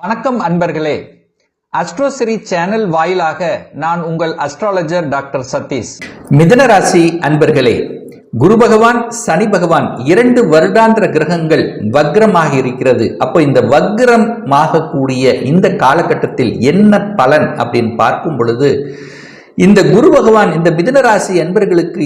வணக்கம் அன்பர்களே. அஸ்ட்ரோசிரி சேனல் வாயிலாக நான் உங்கள் அஸ்ட்ராலஜர் டாக்டர் சதீஷ். மிதன ராசி அன்பர்களே குரு பகவான் சனி பகவான் இரண்டு வருடாந்திர கிரகங்கள் வக்ரமாக இருக்கிறது. அப்போ இந்த வக்ரமாகக்கூடிய இந்த காலகட்டத்தில் என்ன பலன் அப்படின்னு பார்க்கும் பொழுது இந்த குரு பகவான் இந்த மிதுன ராசி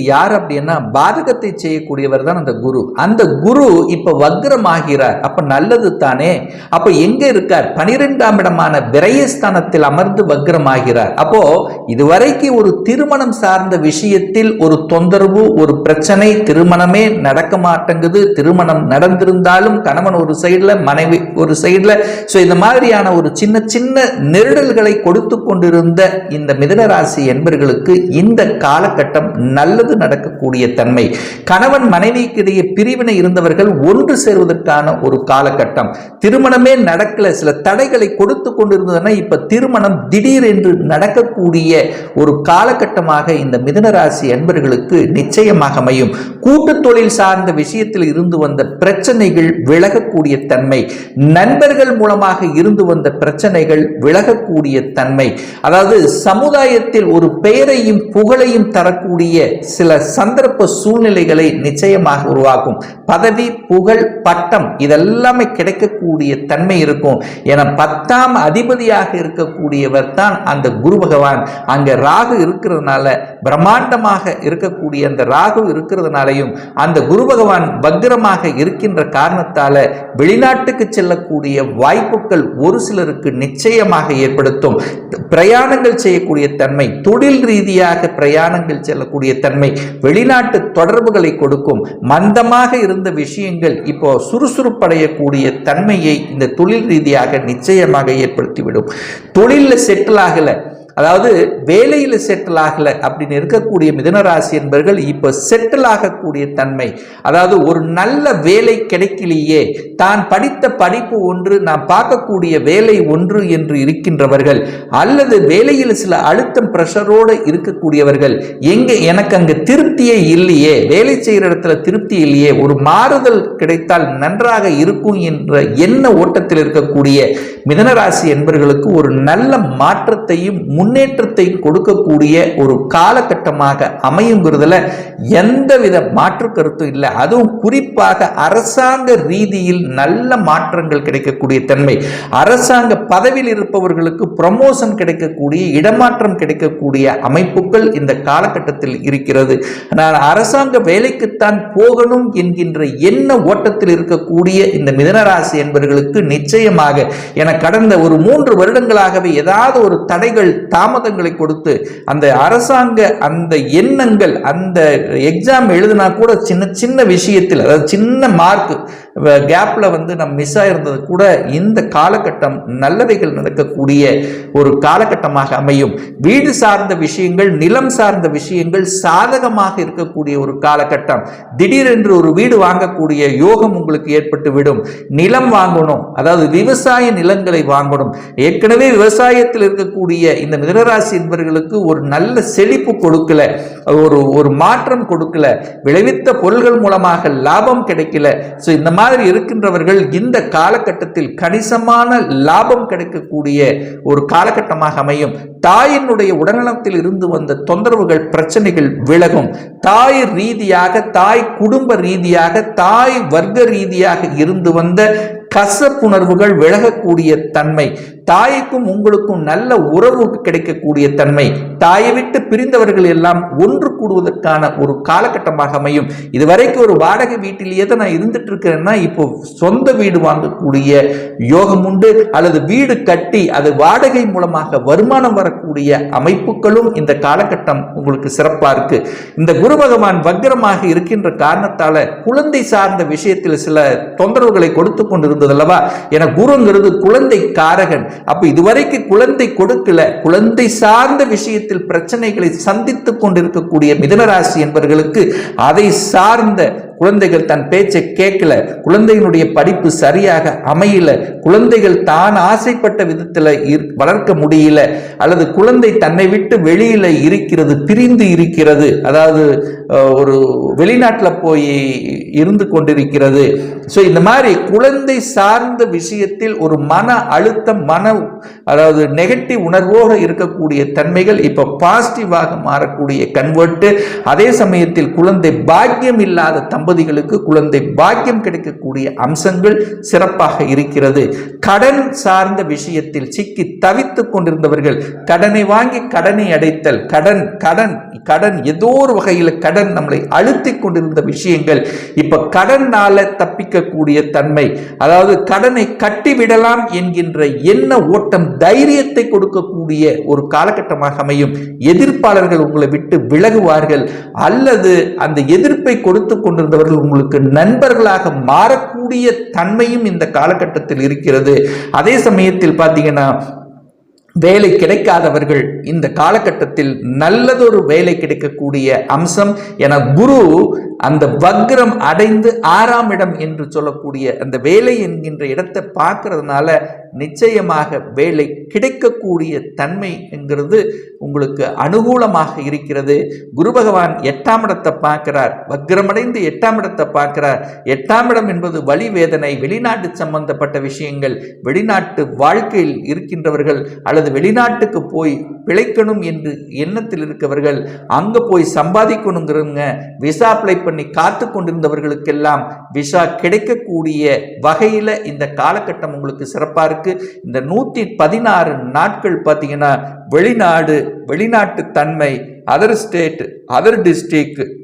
யார் அப்படின்னா பாதகத்தை செய்யக்கூடியவர் தான் அந்த குரு. அந்த குரு இப்ப வக்ரமாகிறார். அப்ப நல்லது தானே? அப்ப எங்க இருக்கார்? பனிரெண்டாம் இடமான விரயஸ்தானத்தில் அமர்ந்து வக்ரமாகிறார். அப்போ இதுவரைக்கு ஒரு திருமணம் சார்ந்த விஷயத்தில் ஒரு தொந்தரவு ஒரு பிரச்சனை திருமணமே நடக்க மாட்டேங்குது. திருமணம் நடந்திருந்தாலும் கணவன் ஒரு சைடில் மனைவி ஒரு சைடில் ஸோ இந்த மாதிரியான ஒரு சின்ன சின்ன நெருடல்களை கொடுத்து கொண்டிருந்த இந்த மிதன ராசி என்பர்களுக்கு இந்த காலகட்டம் நல்லது நடக்கக்கூடிய தன்மை. கணவன் மனைவிக்கு இடையே பிரிவினை இருந்தவர்கள் ஒன்று சேர்வதற்கான ஒரு காலகட்டம். திருமணமே நடக்கல சில தடைகளை கொடுத்து கொண்டிருந்ததுன்னா இப்ப திருமணம் திடீர் என்று நடக்கக்கூடிய ஒரு காலகட்டமாக இந்த மிதனராசி என்பர்களுக்கு நிச்சயமாக அமையும். கூட்டு தொழில் சார்ந்த விஷயத்தில் இருந்து வந்த பிரச்சனைகள் விலகக்கூடிய தன்மை. நண்பர்கள் மூலமாக இருந்து வந்த பிரச்சனைகள் விலகக்கூடிய தன்மை. அதாவது சமுதாயத்தில் ஒரு பெயரையும் புகழையும் தரக்கூடிய சில சந்தர்ப்ப சூழ்நிலைகளை நிச்சயமாக உருவாக்கும். பதவி புகழ் பட்டம் இதெல்லாமே கிடைக்கக்கூடிய தன்மை இருக்கும். என பத்தாம் அதிபதியாக இருக்கக்கூடியவர் தான் அந்த குரு பகவான். அங்க ராகு இருக்கிறதுனால பிரம்மாண்டமாக இருக்கக்கூடிய அந்த ராகு இருக்கிறதுனாலையும் அந்த குரு பகவான் பக்ரமாக இருக்கின்ற காரணத்தால வெளிநாட்டுக்கு செல்லக்கூடிய வாய்ப்புகள் ஒரு சிலருக்கு நிச்சயமாக ஏற்படுத்தும். பிரயாணங்கள் செய்யக்கூடிய தன்மை தொழில் தொழில் ரீதியாக பிரயாணங்கள் செல்லக்கூடிய தன்மை வெளிநாட்டு தொடர்புகளை கொடுக்கும் மந்தமாக இருந்த விஷயங்கள் இப்போ சுறுசுறுப்படையக்கூடிய தன்மையை இந்த தொழில் ரீதியாக நிச்சயமாக ஏற்படுத்திவிடும். தொழிலில் செட்டில் ஆகலை. அதாவது வேலையில் செட்டில் ஆகலை அப்படின்னு இருக்கக்கூடிய மிதனராசி என்பவர்கள் இப்போ செட்டில் ஆகக்கூடிய தன்மை. அதாவது ஒரு நல்ல வேலை கிடைக்கலையே தான் படித்த படிப்பு ஒன்று நான் பார்க்கக்கூடிய வேலை ஒன்று என்று இருக்கின்றவர்கள் அல்லது வேலையில் சில அழுத்தம் ப்ரெஷரோடு இருக்கக்கூடியவர்கள் எங்கே எனக்கு அங்கே திருப்தியே இல்லையே வேலை செய்கிற இடத்துல திருப்தி இல்லையே ஒரு மாறுதல் கிடைத்தால் நன்றாக இருக்கும் என்ற எண்ண ஓட்டத்தில் இருக்கக்கூடிய மிதனராசி என்பவர்களுக்கு ஒரு நல்ல மாற்றத்தையும் முன்னேற்றத்தை கொடுக்கக்கூடிய ஒரு காலகட்டமாக அமையுங்கிறதுல எந்தவித மாற்று கருத்தும் இல்லை. அதுவும் குறிப்பாக அரசாங்க ரீதியில் நல்ல மாற்றங்கள் கிடைக்கக்கூடிய தன்மை. அரசாங்க பதவியில் இருப்பவர்களுக்கு ப்ரமோஷன் கிடைக்கக்கூடிய இடமாற்றம் கிடைக்கக்கூடிய அமைப்புகள் இந்த காலகட்டத்தில் இருக்கிறது. நான் அரசாங்க வேலைக்குத்தான் போகணும் என்கின்ற என்ன ஓட்டத்தில் இருக்கக்கூடிய இந்த மிதனராசி என்பவர்களுக்கு நிச்சயமாக என கடந்த ஒரு மூன்று வருடங்களாகவே ஏதாவது ஒரு தடைகள் தாமதங்களை கொடுத்து அந்த அரசாங்க அந்த எண்ணங்கள் அந்த எக்ஸாம் எழுதினா கூட சின்ன சின்ன விஷயத்தில் அதாவது சின்ன மார்க் கேப்பில் வந்து நம்ம மிஸ் ஆயிருந்தது கூட இந்த காலகட்டம் நல்லவைகள் நடக்கக்கூடிய ஒரு காலகட்டமாக அமையும். வீடு சார்ந்த விஷயங்கள் நிலம் சார்ந்த விஷயங்கள் சாதகமாக இருக்கக்கூடிய ஒரு காலகட்டம். திடீரென்று ஒரு வீடு வாங்கக்கூடிய யோகம் உங்களுக்கு ஏற்பட்டு விடும் நிலம் வாங்கணும் அதாவது விவசாய நிலங்களை வாங்கணும். ஏற்கனவே விவசாயத்தில் இருக்கக்கூடிய இந்த மிதனராசி என்பவர்களுக்கு ஒரு நல்ல செழிப்பு கொடுக்கல. ஒரு ஒரு மாற்றம் கொடுக்கல. விளைவித்த பொருள்கள் மூலமாக லாபம் கிடைக்கல. ஸோ இந்த மாதிரி இருக்கின்றவர்கள் இந்த காலகட்டத்தில் கணிசமான லாபம் கிடைக்கக்கூடிய ஒரு காலகட்டமாக அமையும். தாயினுடைய உடல்நலத்தில் இருந்து வந்த தொந்தரவுகள் பிரச்சனைகள் விலகும். தாய் ரீதியாக தாய் குடும்ப ரீதியாக தாய் வர்க்க ரீதியாக இருந்து வந்த கசப்புணர்வுகள் விலகக்கூடிய தன்மை தாய்க்கும் உங்களுக்கும் நல்ல உறவு கிடைக்கக்கூடிய தன்மை தாயை விட்டு பிரிந்தவர்கள் எல்லாம் ஒன்று கூடுவதற்கான ஒரு காலகட்டமாக அமையும். இதுவரைக்கும் ஒரு வாடகை வீட்டிலேயே தான் நான் இருந்துட்டு இருக்கிறேன்னா இப்போ சொந்த வீடு வாங்கக்கூடிய யோகம் உண்டு அல்லது வீடு கட்டி அது வாடகை மூலமாக வருமானம் வரக்கூடிய அமைப்புகளும் இந்த காலகட்டம் உங்களுக்கு சிறப்பாக இருக்கு. இந்த குரு பகவான் வக்ரமாக இருக்கின்ற காரணத்தால குழந்தை சார்ந்த விஷயத்தில் சில தொந்தரவுகளை கொடுத்து கொண்டிருந்த கொடுத்தது அல்லவா என குருங்கிறது குழந்தை காரகன் அப்ப இதுவரைக்கு குழந்தை கொடுக்கல. குழந்தை சார்ந்த விஷயத்தில் பிரச்சனைகளை சந்தித்துக் கொண்டிருக்கக்கூடிய மிதனராசி என்பவர்களுக்கு அதை சார்ந்த குழந்தைகள் தன் பேச்சை கேட்கல குழந்தையினுடைய படிப்பு சரியாக அமையல குழந்தைகள் தான் ஆசைப்பட்ட விதத்தில் வளர்க்க முடியல அல்லது குழந்தை தன்னை விட்டு வெளியில இருக்கிறது பிரிந்து இருக்கிறது அதாவது ஒரு வெளிநாட்டில் போய் இருந்து கொண்டிருக்கிறது. ஸோ இந்த மாதிரி குழந்தை சார்ந்த விஷயத்தில் ஒரு மன அழுத்தம் மன அதாவது நெகட்டிவ் உணர்வோடு இருக்கக்கூடிய தன்மைகள் இப்போ பாசிட்டிவாக மாறக்கூடிய கன்வெர்ட்டு அதே சமயத்தில் குழந்தை பாக்கியம் இல்லாத தம்பதிகளுக்கு குழந்தை பாக்கியம் கிடைக்கக்கூடிய அம்சங்கள் சிறப்பாக இருக்கிறது. கடன் சார்ந்த விஷயத்தில் சிக்கி தவித்துக் கொண்டிருந்தவர்கள் கடனை வாங்கி கடனை அடைத்தல் கடன் கடன் கடன் ஏதோ ஒரு வகையில் கடன் நம்மளை அழுத்திக் கொண்டிருந்த விஷயங்கள் இப்ப கடனால தப்பிக்கக்கூடிய தன்மை அதாவது கடனை கட்டிவிடலாம் என்கின்ற எண்ண ஓட்டம் தைரியத்தை கொடுக்கக்கூடிய ஒரு காலகட்டமாக அமையும். எதிர்ப்பாளர்கள் உங்களை விட்டு விலகுவார்கள் அல்லது அந்த எதிர்ப்பை கொடுத்து அவர்கள் உங்களுக்கு நண்பர்களாக மாறக்கூடிய தன்மையும் இந்த காலகட்டத்தில் இருக்கிறது. அதே சமயத்தில் பார்த்தீங்கன்னா வேலை கிடைக்காதவர்கள் இந்த காலகட்டத்தில் நல்லதொரு வேலை கிடைக்கக்கூடிய அம்சம் என குரு அந்த வக்ரம் அடைந்து ஆறாம் இடம் என்று சொல்லக்கூடிய அந்த வேலை என்கின்ற இடத்தை பார்க்கறதுனால நிச்சயமாக வேலை கிடைக்கக்கூடிய தன்மை என்கிறது உங்களுக்கு அனுகூலமாக இருக்கிறது. குரு பகவான் எட்டாம் இடத்தை பார்க்கிறார். வக்ரமடைந்து எட்டாம் இடத்தை பார்க்கிறார். எட்டாம் இடம் என்பது வழி வேதனை வெளிநாட்டு சம்பந்தப்பட்ட விஷயங்கள் வெளிநாட்டு வாழ்க்கையில் இருக்கின்றவர்கள் அல்லது வெளிநாட்டுக்கு போய் பிழைக்கணும் என்று எண்ணத்தில் இருக்கவர்கள் அங்க போய் சம்பாதிக்கணுங்கிறவங்க விசா அப்ளை பண்ணி காத்து கொண்டிருந்தவர்களுக்கெல்லாம் விசா கிடைக்கக்கூடிய வகையில இந்த காலகட்டம் உங்களுக்கு சிறப்பா இருக்கு. இந்த நூத்தி பதினாறு நாட்கள் பார்த்தீங்கன்னா வெளிநாடு வெளிநாட்டு தன்மை அதர் ஸ்டேட் அதர் டிஸ்ட்ரிக்ட்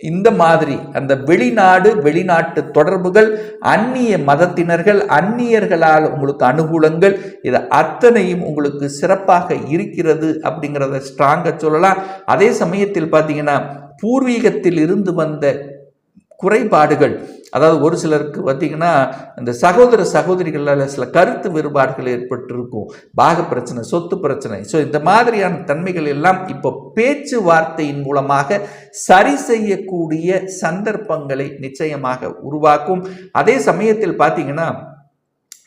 இந்த மாதிரி அந்த வெளிநாடு வெளிநாட்டு தொடர்புகள் அந்நிய மதத்தினர்கள் அந்நியர்களால் உங்களுக்கு அனுகூலங்கள் இது அத்தனையும் உங்களுக்கு சிறப்பாக இருக்கிறது அப்படிங்கிறத ஸ்ட்ராங்காக சொல்லலாம். அதே சமயத்தில் பார்த்தீங்கன்னா பூர்வீகத்தில் இருந்து வந்த குறைபாடுகள் அதாவது ஒரு சிலருக்கு பார்த்தீங்கன்னா இந்த சகோதர சகோதரிகளால் சில கருத்து வேறுபாடுகள் ஏற்பட்டிருக்கும். பாக பிரச்சனை சொத்து பிரச்சனை. ஸோ இந்த மாதிரியான தன்மைகள் எல்லாம் இப்போ பேச்சுவார்த்தையின் மூலமாக சரி செய்யக்கூடிய சந்தர்ப்பங்களை நிச்சயமாக உருவாக்கும். அதே சமயத்தில் பார்த்தீங்கன்னா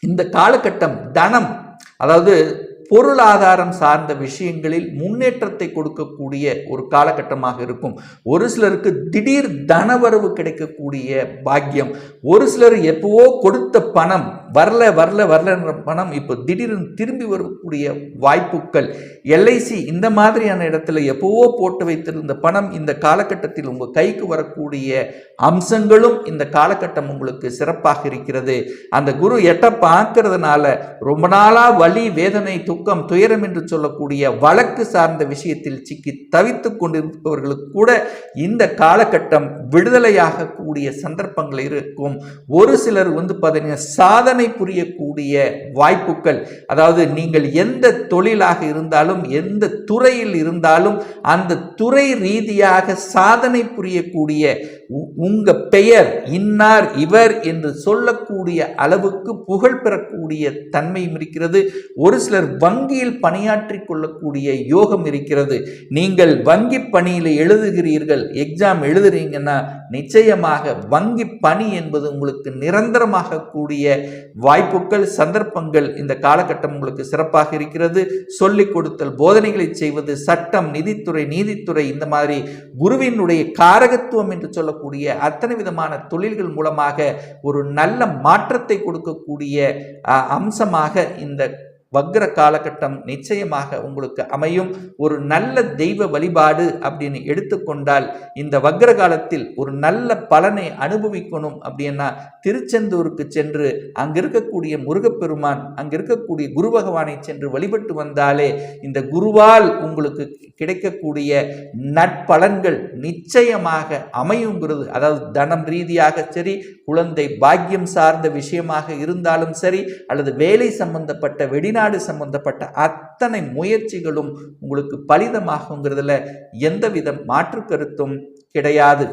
இந்த காலகட்டம் தனம் அதாவது பொருளாதாரம் சார்ந்த விஷயங்களில் முன்னேற்றத்தை கொடுக்கக்கூடிய ஒரு காலகட்டமாக இருக்கும். ஒரு சிலருக்கு திடீர் தனவரவு கிடைக்கக்கூடிய பாக்கியம். ஒரு சிலர் எப்பவோ கொடுத்த பணம் வரல வரல வரலன்ற பணம் இப்போ திடீர்னு திரும்பி வரக்கூடிய வாய்ப்புகள். எல்ஐசி இந்த மாதிரியான இடத்துல எப்பவோ போட்டு வைத்திருந்த பணம் இந்த காலகட்டத்தில் உங்கள் கைக்கு வரக்கூடிய அம்சங்களும் இந்த காலகட்டம் உங்களுக்கு சிறப்பாக இருக்கிறது. அந்த குரு எட்ட பார்க்கறதுனால ரொம்ப நாளாக வலி வேதனை துக்கம் துயரம் என்று சொல்லக்கூடிய வழக்கு சார்ந்த விஷயத்தில் சிக்கி தவித்து கொண்டிருப்பவர்களுக்கு கூட இந்த காலகட்டம் விடுதலையாக கூடிய சந்தர்ப்பங்கள் இருக்கும். ஒரு சிலர் வந்து பார்த்தீங்கன்னா சாதனை புரியக்கூடிய வாய்ப்புகள் அதாவது நீங்கள் எந்த தொழிலாக இருந்தாலும் எந்த துறையில் இருந்தாலும் அந்த துறை ரீதியாக சாதனை புரியக்கூடிய உ- உங்க பெயர் இன்னார் இவர் என்று சொல்லக்கூடிய அளவுக்கு புகழ் பெறக்கூடிய தன்மையும் இருக்கிறது. ஒரு சிலர் வங்கியில் பணியாற்றி கொள்ளக்கூடிய யோகம் இருக்கிறது. நீங்கள் வங்கி பணியில் எழுதுகிறீர்கள் எக்ஸாம் எழுதுறீங்கன்னா நிச்சயமாக வங்கி பணி என்பது உங்களுக்கு நிரந்தரமாக கூடிய வாய்ப்புகள் சந்தர்ப்பங்கள் இந்த காலகட்டம் உங்களுக்கு சிறப்பாக இருக்கிறது. சொல்லிக் கொடுத்தல் போதனைகளை செய்வது சட்டம் நிதித்துறை நீதித்துறை இந்த மாதிரி குருவினுடைய காரகத்துவம் என்று சொல்லக்கூடிய அத்தனை விதமான தொழில்கள் மூலமாக ஒரு நல்ல மாற்றத்தை கொடுக்கக்கூடிய அம்சமாக இந்த வக்ர காலகட்டம் நிச்சயமாக உங்களுக்கு அமையும். ஒரு நல்ல தெய்வ வழிபாடு அப்படின்னு எடுத்துக்கொண்டால் இந்த வக்ர காலத்தில் ஒரு நல்ல பலனை அனுபவிக்கணும் அப்படின்னா திருச்செந்தூருக்கு சென்று அங்க இருக்கக்கூடிய முருகப்பெருமான் அங்க இருக்கக்கூடிய குரு பகவானை சென்று வழிபட்டு வந்தாலே இந்த குருவால் உங்களுக்கு கிடைக்கக்கூடிய நட்பலன்கள் நிச்சயமாக அமையுங்கிறது. அதாவது தனம் ரீதியாக சரி குழந்தை பாக்கியம் சார்ந்த விஷயமாக இருந்தாலும் சரி அல்லது வேலை சம்பந்தப்பட்ட வெளிநாடு சம்பந்தப்பட்ட அத்தனை முயற்சிகளும் உங்களுக்கு பலிதமாகுங்கிறதுல எந்தவித மாற்று கருத்தும் கிடையாது.